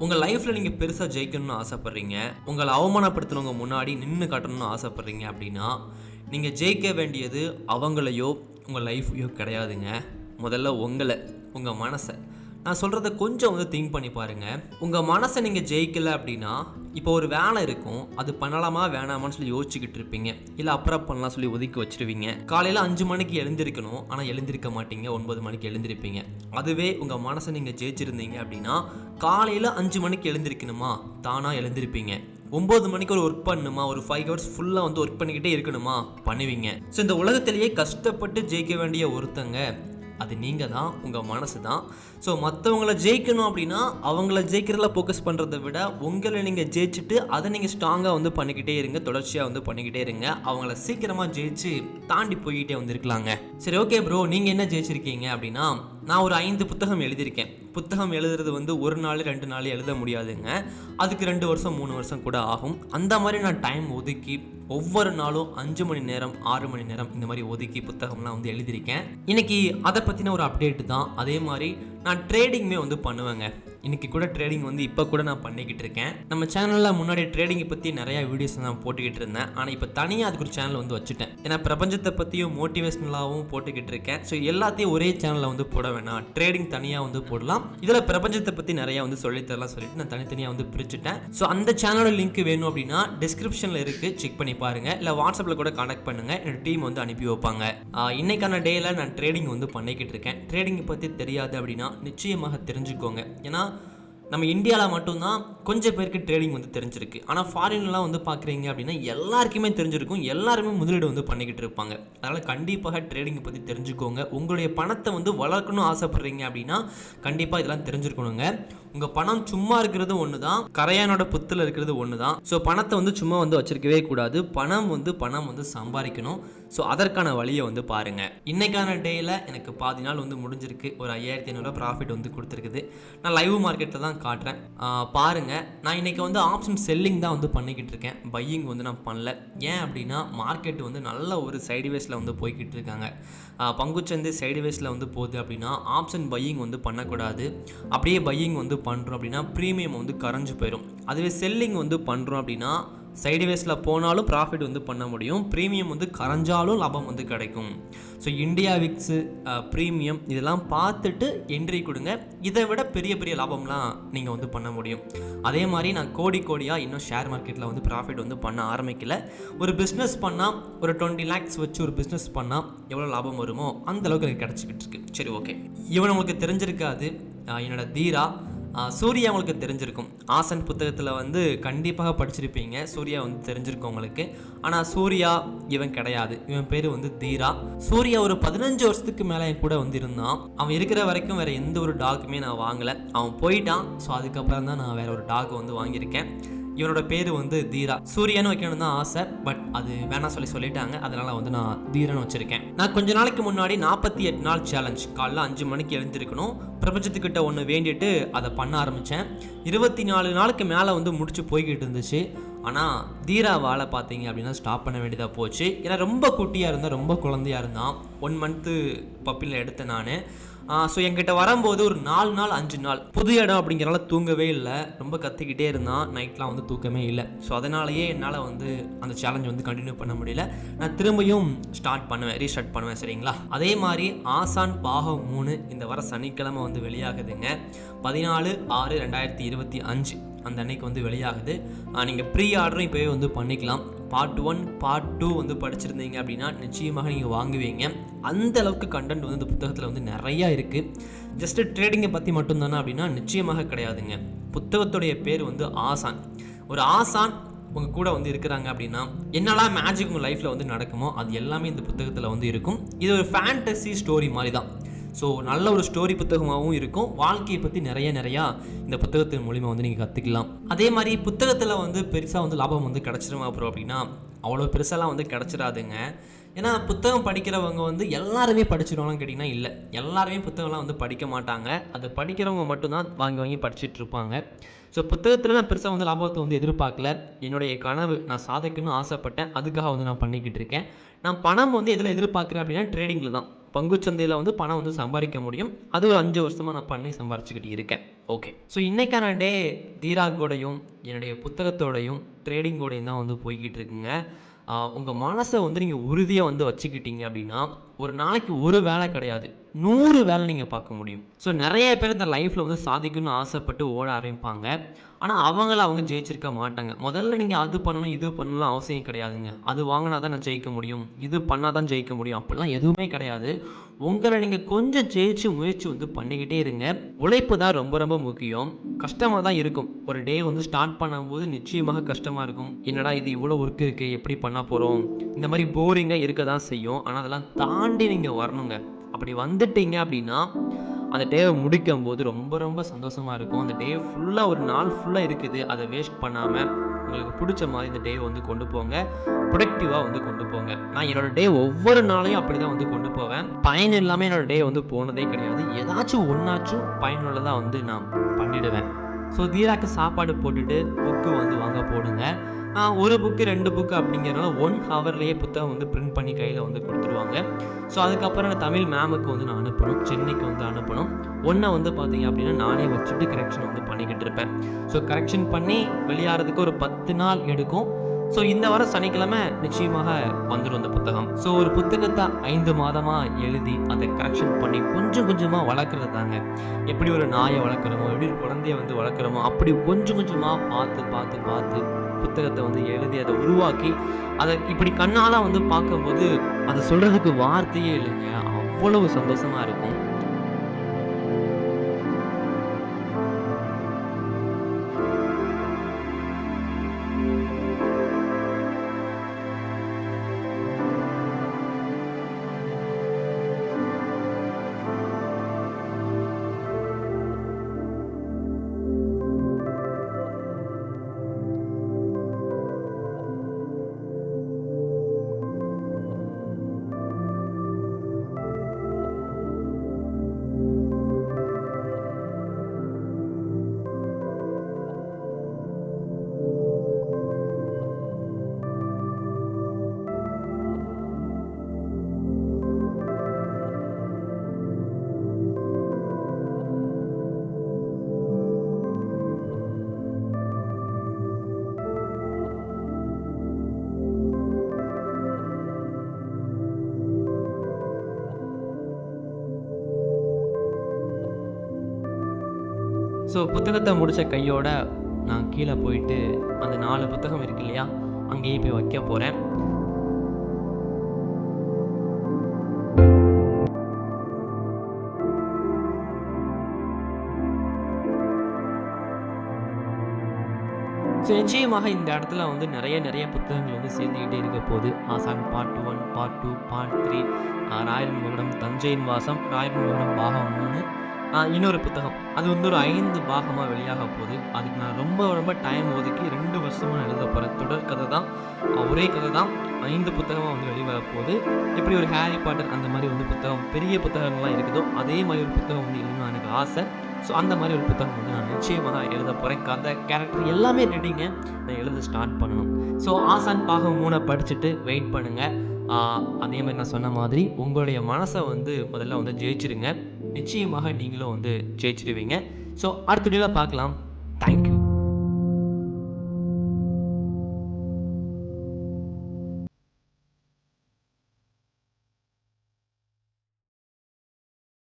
உங்கள் லைஃப்பில் நீங்கள் பெருசாக ஜெயிக்கணும்னு ஆசைப்பட்றீங்க. உங்களை அவமானப்படுத்துனவங்க முன்னாடி நின்று காட்டணும்னு ஆசைப்பட்றீங்க அப்படின்னா நீங்கள் ஜெயிக்க வேண்டியது அவங்களையோ உங்கள் லைஃப்பையோ கிடையாதுங்க. முதல்ல உங்களை உங்கள் மனசை. நான் சொல்கிறத கொஞ்சம் வந்து திங்க் பண்ணி பாருங்கள் உங்கள் மனசை நீங்கள் ஜெயிக்கலை அப்படின்னா இப்போ ஒரு வேலை இருக்கும் அது பண்ணலாமா வேணாமான்னு சொல்லி யோசிச்சுக்கிட்டு இருப்பீங்க. இல்லை அப்புறம் பண்ணலாம் சொல்லி ஒதுக்கி வச்சிருவீங்க. காலையில் அஞ்சு மணிக்கு எழுந்திருக்கணும் ஆனால் எழுந்திருக்க மாட்டீங்க ஒன்பது மணிக்கு எழுந்திருப்பீங்க. அதுவே உங்கள் மனசை நீங்கள் ஜெயிச்சிருந்தீங்க அப்படின்னா காலையில் அஞ்சு மணிக்கு எழுந்திருக்கணுமா? தானாக எழுந்திருப்பீங்க. ஒம்பது மணிக்கு ஒரு ஒர்க் பண்ணணுமா ஒரு ஃபைவ் ஹவர்ஸ் ஃபுல்லாக வந்து ஒர்க் பண்ணிக்கிட்டே இருக்கணுமா? பண்ணுவீங்க. ஸோ இந்த உலகத்திலேயே கஷ்டப்பட்டு ஜெயிக்க வேண்டிய ஒருத்தங்க அது நீங்கள் தான் உங்கள் மனசு தான் ஸோ மற்றவங்கள ஜெயிக்கணும் அப்படின்னா அவங்கள ஜெயிக்கிறதுல ஃபோக்கஸ் பண்ணுறதை விட உங்களை நீங்கள் ஜெயிச்சுட்டு அதை நீங்கள் ஸ்ட்ராங்காக வந்து பண்ணிக்கிட்டே இருங்க தொடர்ச்சியாக வந்து பண்ணிக்கிட்டே இருங்க. அவங்கள சீக்கிரமாக ஜெயிச்சு தாண்டி போய்கிட்டே வந்திருக்கலாங்க. சரி ஓகே ப்ரோ நீங்கள் என்ன ஜெயிச்சிருக்கீங்க அப்படின்னா நான் ஒரு ஐந்து புத்தகம் எழுதியிருக்கேன். புத்தகம் எழுதுறது வந்து ஒரு நாள் ரெண்டு நாள் எழுத முடியாதுங்க. அதுக்கு ரெண்டு வருஷம் மூணு வருஷம் கூட ஆகும். அந்த மாதிரி நான் டைம் ஒதுக்கி ஒவ்வொரு நாளும் அஞ்சு மணி நேரம் ஆறு மணி நேரம் இந்த மாதிரி ஒதுக்கி புத்தகம்லாம் வந்து எழுதியிருக்கேன். இன்னைக்கு அதை பற்றின ஒரு அப்டேட் தான். அதே மாதிரி நான் ட்ரேடிங்குமே வந்து பண்ணுவேங்க. இன்னைக்கு கூட ட்ரேடிங் வந்து இப்போ கூட நான் பண்ணிக்கிட்டு இருக்கேன். நம்ம சேனலில் முன்னாடி ட்ரேடிங்கை பற்றி நிறையா வீடியோஸ் நான் போட்டுக்கிட்டு இருந்தேன். ஆனால் இப்போ தனியாக அதுக்கு ஒரு சேனல் வந்து வச்சுட்டேன். ஏன்னா பிரபஞ்சத்தை பற்றியும் மோட்டிவேஷ்னலாகவும் போட்டுக்கிட்டு இருக்கேன். ஸோ எல்லாத்தையும் ஒரே சேனலில் வந்து போட வேணாம். ட்ரேடிங் தனியாக வந்து போடலாம். இதில் பிரபஞ்சத்தை பற்றி நிறையா வந்து சொல்லித்தரலாம் சொல்லிட்டு நான் தனித்தனியாக வந்து பிரிச்சுட்டேன். ஸோ அந்த சேனலோட லிங்க் வேணும் அப்படின்னா டிஸ்கிரிப்ஷனில் இருக்குது செக் பண்ணி பாருங்கள் இல்லை வாட்ஸ்அப்பில் கூட கான்டாக்ட் பண்ணுங்கள் என்னோட டீம் வந்து அனுப்பி வைப்பாங்க. இன்றைக்கான இன்னைக்கான டேயில் நான் ட்ரேடிங் வந்து பண்ணிக்கிட்டு இருக்கேன். ட்ரேடிங்கை பற்றி தெரியாது அப்படின்னா நிச்சயமாக தெரிஞ்சுக்கோங்க. ஏன்னா நம்ம இந்தியாவில் மட்டும்தான் கொஞ்சம் பேருக்கு ட்ரேடிங் வந்து தெரிஞ்சிருக்கு. ஆனால் ஃபாரின்லாம் வந்து பார்க்குறீங்க அப்படின்னா எல்லாருக்குமே தெரிஞ்சிருக்கும். எல்லாருமே முதலீடு வந்து பண்ணிக்கிட்டு இருப்பாங்க. அதனால் கண்டிப்பாக ட்ரேடிங்கை பற்றி தெரிஞ்சுக்கோங்க. உங்களுடைய பணத்தை வந்து வளர்க்கணும் ஆசைப்பட்றீங்க அப்படின்னா கண்டிப்பாக இதெல்லாம் தெரிஞ்சிருக்கணுங்க. உங்கள் பணம் சும்மா இருக்கிறது ஒன்று தான் கரையானோட புத்தில் இருக்கிறது ஒன்று தான் ஸோ பணத்தை வந்து சும்மா வந்து வச்சிருக்கவே கூடாது. பணம் வந்து பணம் வந்து சம்பாதிக்கணும். ஸோ அதற்கான வழியை வந்து பாருங்கள் இன்னைக்கான டேயில் எனக்கு பாதி நாள் வந்து முடிஞ்சிருக்கு. ஒரு ஐயாயிரத்தி ஐநூறுரூவா ப்ராஃபிட் வந்து கொடுத்துருக்குது. நான் லைவ் மார்க்கெட்டில் தான் காட்டுறேன். பாருங்கள் பாருங்க நான் இன்னைக்கு வந்து ஆப்ஷன் செல்லிங் தான் வந்து பண்ணிக்கிட்டு இருக்கேன். பையிங் வந்து நான் பண்ணல. ஏன் அப்படின்னா மார்க்கெட் வந்து நல்ல ஒரு சைடுவேஸில் வந்து போய்கிட்டு இருக்காங்க. பங்குச்சந்தை சைடுவேஸில் வந்து போகுது அப்படின்னா ஆப்ஷன் பையிங் வந்து பண்ணக்கூடாது. அப்படியே பையிங் வந்து பண்ணுறோம் அப்படின்னா ப்ரீமியம் வந்து கரைஞ்சு போயிடும் அதுவே செல்லிங் வந்து பண்ணுறோம் அப்படின்னா சைடுவேஸில் போனாலும் ப்ராஃபிட் வந்து பண்ண முடியும். ப்ரீமியம் வந்து கரைஞ்சாலும் லாபம் வந்து கிடைக்கும். ஸோ இந்தியா விக்ஸு ப்ரீமியம் இதெல்லாம் பார்த்துட்டு என்ட்ரி கொடுங்க. இதை விட பெரிய பெரிய லாபம்லாம் நீங்கள் வந்து பண்ண முடியும். அதே மாதிரி நான் கோடி கோடியாக இன்னும் ஷேர் மார்க்கெட்டில் வந்து ப்ராஃபிட் வந்து பண்ண ஆரம்பிக்கல. ஒரு பிஸ்னஸ் பண்ணால் ஒரு டுவெண்ட்டி லேக்ஸ் வச்சு ஒரு பிஸ்னஸ் பண்ணால் எவ்வளோ லாபம் வருமோ அந்த அளவுக்கு எனக்கு கிடச்சிக்கிட்டு இருக்கு. சரி ஓகே இவன் உங்களுக்கு தெரிஞ்சிருக்காது. என்னோட தீரா. சூர்யா உங்களுக்கு தெரிஞ்சிருக்கும். ஆசன் புத்தகத்தில் வந்து கண்டிப்பாக படிச்சிருப்பீங்க. சூர்யா வந்து தெரிஞ்சிருக்கும் உங்களுக்கு. ஆனால் சூர்யா இவன் கிடையாது. இவன் பேர் வந்து தீரா. சூர்யா ஒரு பதினஞ்சு வருஷத்துக்கு மேலே என் கூட வந்து இருந்தான். அவன் இருக்கிற வரைக்கும் வேறு எந்த ஒரு டாக்குமே நான் வாங்கலை. அவன் போயிட்டான். ஸோ அதுக்கப்புறம் தான் நான் வேற ஒரு டாக் வந்து வாங்கியிருக்கேன். இவனோட பேர் வந்து தீரா. சூரியன்னு வைக்கணும் தான் ஆசை பட் அது வேணாம் சொல்லி சொல்லிட்டாங்க. அதனால வந்து நான் தீரன் வச்சிருக்கேன். நான் கொஞ்ச நாளைக்கு முன்னாடி நாற்பத்தி எட்டு நாள் சேலஞ்ச் காலைல அஞ்சு மணிக்கு எழுந்திருக்கணும். பிரபஞ்சத்துக்கிட்ட ஒன்று வேண்டிட்டு அதை பண்ண ஆரம்பித்தேன் இருபத்தி நாலு நாளுக்கு மேலே வந்து முடிச்சு போய்கிட்டு இருந்துச்சு. ஆனால் தீராவால் பார்த்தீங்க அப்படின்னா ஸ்டாப் பண்ண வேண்டியதாக போச்சு. ஏன்னா ரொம்ப குட்டியாக இருந்தால் ரொம்ப குழந்தையா இருந்தான். ஒன் மந்த்து பப்பியில் எடுத்தேன் நான். ஸோ என்கிட்ட வரும்போது ஒரு நாலு நாள் அஞ்சு நாள். புது இடம் அப்படிங்கிறனால தூங்கவே இல்லை. ரொம்ப கத்திக்கிட்டே இருந்தான். நைட்லாம் வந்து தூக்கமே இல்லை. ஸோ அதனாலேயே என்னால் வந்து அந்த சேலஞ்ச் வந்து கண்டினியூ பண்ண முடியல. நான் திரும்பியும் ஸ்டார்ட் பண்ணுவேன் ரீஸ்டார்ட் பண்ணுவேன் சரிங்களா? அதே மாதிரி ஆசான் பாகம் மூணு இந்த வர சனிக்கிழமை வந்து வெளியாகுதுங்க. பதினாலு ஆறு ரெண்டாயிரத்தி இருபத்தி அஞ்சு. அந்த அன்னைக்கு வந்து வெளியாகுது. நீங்கள் ப்ரீ ஆர்டரும் இப்போவே வந்து பண்ணிக்கலாம். பார்ட் ஒன் பார்ட் டூ வந்து படிச்சிருந்தீங்க அப்படின்னா நிச்சயமாக நீங்கள் வாங்குவீங்க. அந்த அளவுக்கு கண்டென்ட் வந்து இந்த புத்தகத்தில் வந்து நிறையா இருக்குது ஜஸ்ட் ட்ரேடிங்கை பற்றி மட்டும்தானே அப்படின்னா நிச்சயமாக கிடையாதுங்க. புத்தகத்துடைய பேர் வந்து ஆசான். ஒரு ஆசான் உங்கள் கூட வந்து இருக்கிறாங்க அப்படின்னா என்னெல்லாம் மேஜிக் உங்கள் லைஃப்பில் வந்து நடக்குமோ அது எல்லாமே இந்த புத்தகத்தில் வந்து இருக்கும். இது ஒரு ஃபேண்டசி ஸ்டோரி மாதிரி தான். ஸோ நல்ல ஒரு ஸ்டோரி புத்தகமாகவும் இருக்கும். வாழ்க்கையை பற்றி நிறைய நிறையா இந்த புத்தகத்தின் மூலிமா வந்து நீங்கள் கற்றுக்கலாம் அதே மாதிரி புத்தகத்தில் வந்து பெருசாக வந்து லாபம் வந்து கிடச்சிருமா அப்புறம் அப்படின்னா அவ்வளோ பெருசாலாம் வந்து கிடச்சிடாதுங்க. ஏன்னா புத்தகம் படிக்கிறவங்க வந்து எல்லாருமே படிச்சிருவாங்கன்னு கேட்டிங்கன்னா இல்லை. எல்லாருமே புத்தகம்லாம் வந்து படிக்க மாட்டாங்க. அதை படிக்கிறவங்க மட்டும்தான் வாங்கி வாங்கி படிச்சுட்டு இருப்பாங்க. ஸோ புத்தகத்தில் நான் பெருசாக வந்து லாபத்தை வந்து எதிர்பார்க்கல. என்னுடைய கனவு நான் சாதிக்கணும்னு ஆசைப்பட்டேன். அதுக்காக வந்து நான் பண்ணிக்கிட்டு இருக்கேன். நான் பணம் வந்து எதில் எதிர்பார்க்குறேன் அப்படின்னா ட்ரேடிங்கில் தான். பங்குச்சந்தையில் வந்து பணம் வந்து சம்பாதிக்க முடியும். அது ஒரு அஞ்சு வருஷமாக நான் பண்ணி சம்பாரிச்சுக்கிட்டு இருக்கேன். ஓகே ஸோ இன்றைக்கான டே தீராகோடையும் என்னுடைய புத்தகத்தோடையும் ட்ரேடிங்கோடையும் தான் வந்து போய்கிட்டு இருக்குங்க. உங்கள் மனசை வந்து நீங்கள் உறுதியாக வந்து வச்சுக்கிட்டீங்க அப்படின்னா ஒரு நாளைக்கு ஒரு வேலை கிடையாது. நூறு வேலை நீங்கள் பார்க்க முடியும். ஸோ நிறைய பேர் இந்த லைஃப்பில் வந்து சாதிக்கணும்னு ஆசைப்பட்டு ஓட ஆரம்பிப்பாங்க. ஆனால் அவங்கள அவங்க ஜெயிச்சிருக்க மாட்டாங்க. முதல்ல நீங்கள் அது பண்ணணும் இது பண்ணணும் அவசியம் கிடையாதுங்க. அது வாங்கினா தான் நான் ஜெயிக்க முடியும். இது பண்ணால் தான் ஜெயிக்க முடியும். அப்படிலாம் எதுவுமே கிடையாது. உங்களை நீங்கள் கொஞ்சம் ஜெயிச்சு முயற்சி வந்து பண்ணிக்கிட்டே இருங்க. உழைப்பு தான் ரொம்ப ரொம்ப முக்கியம். கஷ்டமாக தான் இருக்கும். ஒரு டே வந்து ஸ்டார்ட் பண்ணும்போது நிச்சயமாக கஷ்டமாக இருக்கும். என்னடா இது இவ்வளோ ஒர்க் இருக்குது எப்படி பண்ண போகிறோம் இந்த மாதிரி போரிங்காக இருக்க தான் செய்யும். ஆனால் அதெல்லாம் தாண்டி நீங்கள் வரணுங்க. அப்படி வந்துட்டீங்க அப்படின்னா அந்த டேவை முடிக்கும் போது ரொம்ப ரொம்ப சந்தோஷமாக இருக்கும். அந்த டே ஃபுல்லாக ஒரு நாள் ஃபுல்லாக இருக்குது. அதை வேஸ்ட் பண்ணாமல் உங்களுக்கு பிடிச்ச மாதிரி இந்த டேவை வந்து கொண்டு போங்க. ப்ரொடக்டிவாக வந்து கொண்டு போங்க. நான் என்னோடய டே ஒவ்வொரு நாளையும் அப்படி தான் வந்து கொண்டு போவேன். பயன் இல்லாமல் என்னோடய டே வந்து போனதே கிடையாது. ஏதாச்சும் ஒன்றாச்சும் பயனுள்ளதாக வந்து நான் பண்ணிடுவேன். ஸோ தீராக்கு சாப்பாடு போட்டுட்டு புக்கு வந்து வாங்க போடுங்க. ஒரு புக்கு ரெண்டு புக்கு அப்படிங்கிறனால ஒன் ஹவர்லேயே புத்தகம் வந்து பிரிண்ட் பண்ணி கையில் வந்து கொடுத்துருவாங்க. ஸோ அதுக்கப்புறம் நான் தமிழ் மேமுக்கு வந்து நான் அனுப்பணும். சென்னைக்கு வந்து அனுப்பணும். ஒன்றை வந்து பார்த்தீங்க அப்படின்னா நானே வச்சுட்டு கரெக்ஷன் வந்து பண்ணிக்கிட்டு இருப்பேன். ஸோ கரெக்ஷன் பண்ணி வெளியாகிறதுக்கு ஒரு பத்து நாள் எடுக்கும். ஸோ இந்த வாரம் சனிக்கிழமை நிச்சயமாக வந்துடும் அந்த புத்தகம். ஸோ ஒரு புத்தகத்தை ஐந்து மாதமாக எழுதி அதை கரெக்ஷன் பண்ணி கொஞ்சம் கொஞ்சமாக வளர்க்குறது தாங்க. எப்படி ஒரு நாயை வளர்க்குறோமோ எப்படி ஒரு குழந்தைய வந்து வளர்க்குறோமோ அப்படி கொஞ்சம் கொஞ்சமாக பார்த்து பார்த்து பார்த்து புத்தகத்தை வந்து எழுதி அதை உருவாக்கி அதை இப்படி கண்ணால் வந்து பார்க்கும்போது அதை சொல்கிறதுக்கு வார்த்தையே இல்லைங்க. அவ்வளவு சந்தோஷமாக இருக்கும். ஸோ புத்தகத்தை முடித்த கையோட நான் கீழே போயிட்டு அந்த நாலு புத்தகம் இருக்கு இல்லையா அங்கேயே போய் வைக்க போகிறேன் ஸோ நிச்சயமாக இந்த இடத்துல வந்து நிறைய நிறைய புத்தகங்கள் வந்து சேர்ந்துக்கிட்டே இருக்க போகுது. Aasan part one part two part three Raayan முகடம் தஞ்சையின் வாசம் ராயன் முகடம் பாகம் மூணு இன்னொரு புத்தகம். அது வந்து ஒரு ஐந்து பாகமாக வெளியாக போகுது. அதுக்கு நான் ரொம்ப ரொம்ப டைம் ஒதுக்கி ரெண்டு வருஷமாக எழுத போகிறேன் தொடர் கதை தான் ஒரே கதை தான். ஐந்து புத்தகமாக வந்து வெளிவர போகுது. எப்படி ஒரு ஹேரி பாட்டர் அந்த மாதிரி வந்து புத்தகம் பெரிய புத்தகங்கள்லாம் இருக்குதோ அதே மாதிரி ஒரு புத்தகம் வந்து எழுதணும் எனக்கு ஆசை. ஸோ அந்த மாதிரி ஒரு புத்தகம் வந்து நான் நிச்சயமாக எழுத போகிறேன் கதை கேரக்டர் எல்லாமே ரெடிங்க நான் எழுத ஸ்டார்ட் பண்ணணும். ஸோ ஆசான் பாகம் மூணை படிச்சுட்டு வெயிட் பண்ணுங்கள் அதே மாதிரி நான் சொன்ன மாதிரி உங்களுடைய மனசை வந்து முதல்ல வந்து ஜெயிச்சிருங்க. நிச்சயமாக நீங்களும் வந்து ஜெயிச்சிடுவீங்க ஸோ அடுத்த வீடியோவில் பார்க்கலாம். தேங்க்யூ